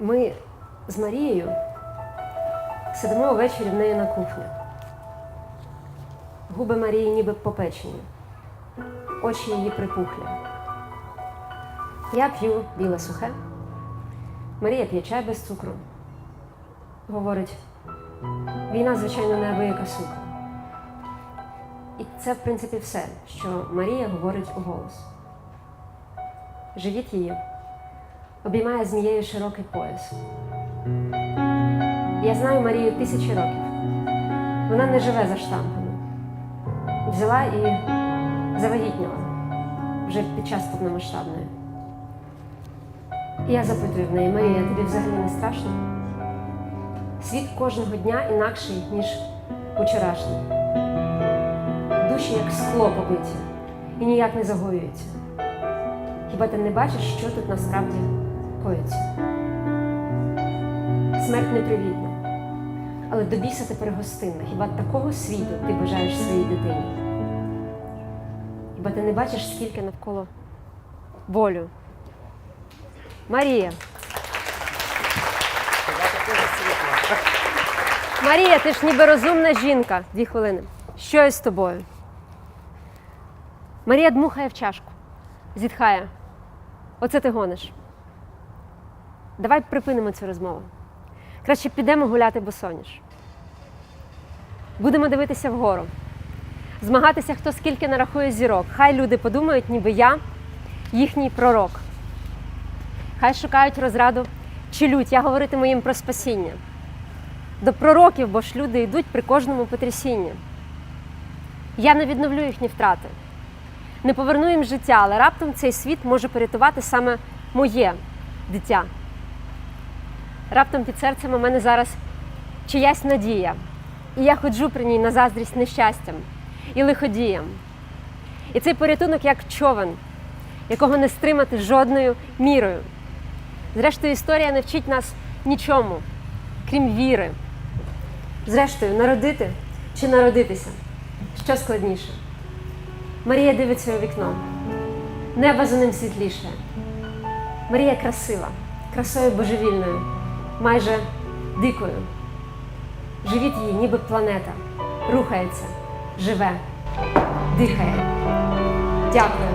Ми з Марією сидимо увечері в неї на кухні. Губи Марії ніби попечені, очі її припухлі. Я п'ю біле сухе. Марія п'є чай без цукру. Говорить, війна, звичайно, неабияка сука. І це, в принципі, все, що Марія говорить у голос. Живіт її обіймає змією широкий пояс. Я знаю Марію тисячі років. Вона не живе за штампами. Взяла і завагітніла вже під час повномасштабної. І я запитую в неї, Марія, тобі взагалі не страшно? Світ кожного дня інакший, ніж вчорашній. Душі як скло побиті і ніяк не загоюються. Хіба ти не бачиш, що тут насправді коїться? Смерть непривітна, але до біса тепер гостинна. Хіба такого світу ти бажаєш своїй дитині? Хіба ти не бачиш, скільки навколо болю? Марія. Марія, ти ж ніби розумна жінка. Дві хвилини. Що із тобою? Марія дмухає в чашку, зітхає. Оце ти гониш. Давай припинимо цю розмову. Краще підемо гуляти босоніж. Будемо дивитися вгору, змагатися, хто скільки нарахує зірок. Хай люди подумають, ніби я їхній пророк. Хай шукають розраду чи лють. Я говоритиму їм про спасіння. До пророків, бо ж люди йдуть при кожному потрясінні. Я не відновлю їхні втрати, не поверну їм життя, але раптом цей світ може порятувати саме моє дитя. Раптом під серцем у мене зараз чиясь надія, і я ходжу при ній на заздрість нещастям і лиходіям. І цей порятунок як човен, якого не стримати жодною мірою. Зрештою, історія не вчить нас нічому, крім віри. Зрештою, народити чи народитися що складніше? Марія дивиться у вікно, небо за ним світліше. Марія красива, красою божевільною, майже дикою. Живіт її, ніби планета, рухається, живе, дихає. Дякую.